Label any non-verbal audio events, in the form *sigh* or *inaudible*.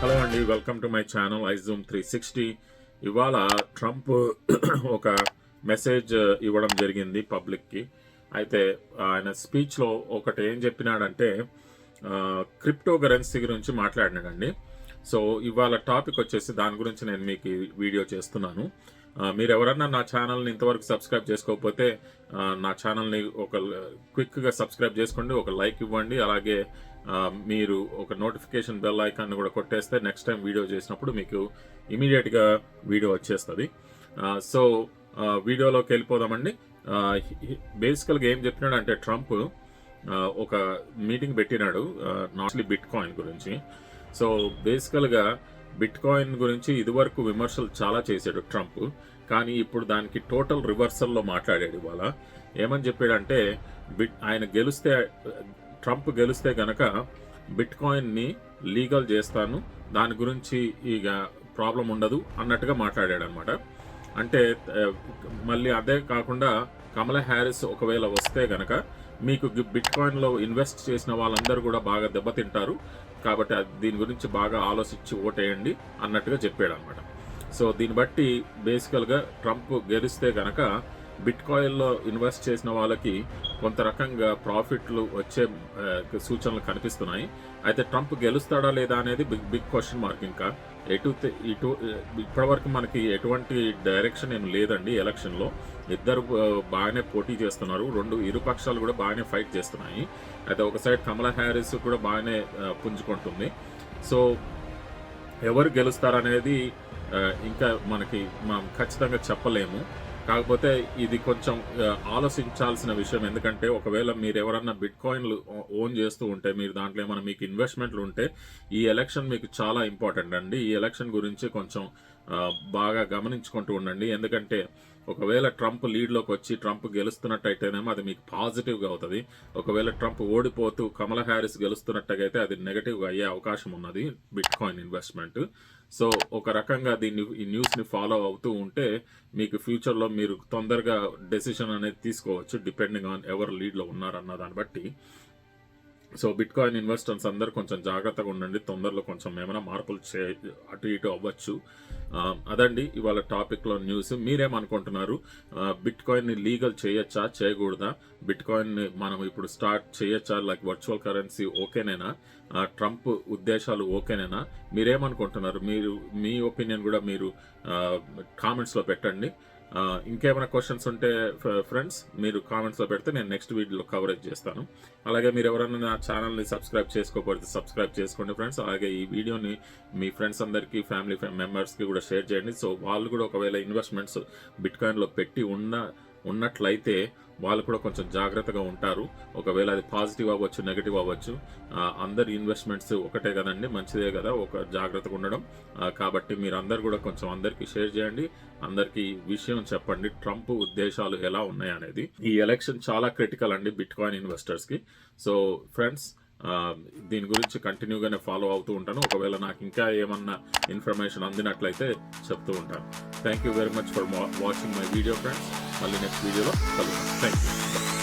Hello అండి welcome to my channel iZoom three sixty. ఇవాళ Trump *clears throat* ఒక మెసేజ్ ఇవ్వడం జరిగింది పబ్లిక్కి. అయితే ఆయన స్పీచ్లో ఒకటి ఏం చెప్పినాడంటే క్రిప్టో కరెన్సీ గురించి మాట్లాడినాడండి. సో ఇవాళ టాపిక్ వచ్చేసి దాని గురించి నేను మీకు వీడియో చేస్తున్నాను. మీరు ఎవరన్నా నా ఛానల్ని ఇంతవరకు సబ్స్క్రైబ్ చేసుకోకపోతే నా ఛానల్ని ఒక క్విక్గా సబ్స్క్రైబ్ చేసుకోండి ఒక లైక్ ఇవ్వండి అలాగే మీరు ఒక నోటిఫికేషన్ బెల్ ఐకాన్ కూడా కొట్టేస్తే నెక్స్ట్ టైం వీడియో చేసినప్పుడు మీకు ఇమీడియట్గా వీడియో వచ్చేస్తుంది. సో వీడియోలోకి వెళ్ళిపోదామండి. బేసికల్గా ఏం చెప్పినాడు అంటే ట్రంప్ ఒక మీటింగ్ పెట్టినాడు నాట్లీ బిట్ కాయిన్ గురించి. సో బేసికల్గా బిట్ కాయిన్ గురించి ఇదివరకు విమర్శలు చాలా చేశాడు ట్రంప్ కానీ ఇప్పుడు దానికి టోటల్ రివర్సల్లో మాట్లాడాడు ఇవాళ. ఏమని చెప్పాడంటే బిట్ ఆయన గెలిస్తే ట్రంప్ గెలిస్తే గనక బిట్ కాయిన్ని లీగల్ చేస్తాను దాని గురించి ఇక ప్రాబ్లం ఉండదు అన్నట్టుగా మాట్లాడాడు అనమాట అంటే మళ్ళీ అదే కాకుండా కమలా హ్యారిస్ ఒకవేళ వస్తే గనక మీకు బిట్ కాయిన్లో ఇన్వెస్ట్ చేసిన వాళ్ళందరూ కూడా బాగా దెబ్బతింటారు. కాబట్టి అది దీని గురించి బాగా ఆలోచించి ఓటేయండి అన్నట్టుగా చెప్పాడు అనమాట సో దీన్ని బట్టి బేసికల్గా ట్రంప్ గెలిస్తే గనక బిట్ కాయిన్లో ఇన్వెస్ట్ చేసిన వాళ్ళకి కొంత రకంగా ప్రాఫిట్లు వచ్చే సూచనలు కనిపిస్తున్నాయి. అయితే ట్రంప్ గెలుస్తాడా లేదా అనేది బిగ్ బిగ్ క్వశ్చన్ మార్క్ ఇంకా. ఎటు ఇటు ఇప్పటివరకు మనకి ఎటువంటి డైరెక్షన్ ఏం లేదండి ఎలక్షన్లో. ఇద్దరు బాగానే పోటీ చేస్తున్నారు. రెండు ఇరు పక్షాలు కూడా బాగానే ఫైట్ చేస్తున్నాయి. అయితే ఒక సైడ్ కమలా హ్యారిస్ కూడా బాగానే పుంజుకుంటుంది. సో ఎవరు గెలుస్తారనేది ఇంకా మనకి మనం ఖచ్చితంగా చెప్పలేము. కాకపోతే ఇది కొంచెం ఆలోచించాల్సిన విషయం. ఎందుకంటే ఒకవేళ మీరు ఎవరన్నా బిట్ కాయిన్లు ఓన్ చేస్తూ ఉంటే మీరు దాంట్లో ఏమైనా మీకు ఇన్వెస్ట్మెంట్లు ఉంటే ఈ ఎలక్షన్ మీకు చాలా ఇంపార్టెంట్ అండి. ఈ ఎలక్షన్ గురించి కొంచెం బాగా గమనించుకుంటూ ఉండండి. ఎందుకంటే ఒకవేళ ట్రంప్ లీడ్లోకి వచ్చి ట్రంప్ గెలుస్తున్నట్టయితేనేమో అది మీకు పాజిటివ్గా అవుతుంది. ఒకవేళ ట్రంప్ ఓడిపోతూ కమల హ్యారిస్ గెలుస్తున్నట్టుగైతే అది నెగటివ్గా అయ్యే అవకాశం ఉన్నది బిట్ కాయిన్ ఇన్వెస్ట్మెంట్ సో ఒక రకంగా దీన్ని ఈ న్యూస్ని ఫాలో అవుతూ ఉంటే మీకు ఫ్యూచర్లో మీరు తొందరగా డెసిషన్ అనేది తీసుకోవచ్చు డిపెండింగ్ ఆన్ ఎవరు లీడ్లో ఉన్నారన్న దాన్ని బట్టి. సో బిట్ కాయిన్ ఇన్వెస్టర్స్ అందరు కొంచెం జాగ్రత్తగా ఉండండి. తొందరలో కొంచెం ఏమైనా మార్పులు చే అటు ఇటు అవ్వచ్చు. అదండి ఇవాళ టాపిక్లో న్యూస్ మీరేమనుకుంటున్నారు? బిట్ కాయిన్ని లీగల్ చేయొచ్చా? చేయకూడదా? బిట్ కాయిన్ని మనం ఇప్పుడు స్టార్ట్ చేయొచ్చా? లైక్ వర్చువల్ కరెన్సీ ఓకేనేనా? ట్రంప్ ఉద్దేశాలు ఓకేనేనా? మీరేమనుకుంటున్నారు? మీరు మీ ఒపీనియన్ కూడా మీరు కామెంట్స్లో పెట్టండి. ఇంకేమైనా క్వశ్చన్స్ ఉంటే ఫ్రెండ్స్ మీరు కామెంట్స్లో పెడితే నేను నెక్స్ట్ వీడియోలో కవరేజ్ చేస్తాను. అలాగే మీరు ఎవరైనా నా ఛానల్ని సబ్స్క్రైబ్ చేసుకోకపోతే సబ్స్క్రైబ్ చేసుకోండి ఫ్రెండ్స్ అలాగే ఈ వీడియోని మీ ఫ్రెండ్స్ అందరికీ ఫ్యామిలీ మెంబర్స్కి కూడా షేర్ చేయండి. సో వాళ్ళు కూడా ఒకవేళ ఇన్వెస్ట్మెంట్స్ బిట్కాయిన్లో పెట్టి ఉన్న ఉన్నట్లయితే వాళ్ళు కూడా కొంచెం జాగ్రత్తగా ఉంటారు. ఒకవేళ అది పాజిటివ్ అవ్వచ్చు నెగిటివ్ అవ్వచ్చు అందరి ఇన్వెస్ట్మెంట్స్ ఒకటే కదండి మంచిదే కదా ఒక జాగ్రత్తగా ఉండడం. కాబట్టి మీరు అందరు కూడా కొంచెం అందరికీ షేర్ చేయండి. అందరికీ విషయం చెప్పండి ట్రంప్ ఉద్దేశాలు ఎలా ఉన్నాయనేది. ఈ ఎలక్షన్ చాలా క్రిటికల్ అండి బిట్ కాయిన్ ఇన్వెస్టర్స్కి. సో ఫ్రెండ్స్ దీని గురించి కంటిన్యూగానే ఫాలో అవుతూ ఉంటాను. ఒకవేళ నాకు ఇంకా ఏమన్నా ఇన్ఫర్మేషన్ అందినట్లయితే చెప్తూ ఉంటాను. Thank you very much for watching my video friends మళ్ళీ నెక్స్ట్ వీడియోలో కలుద్దాం థ్యాంక్ యూ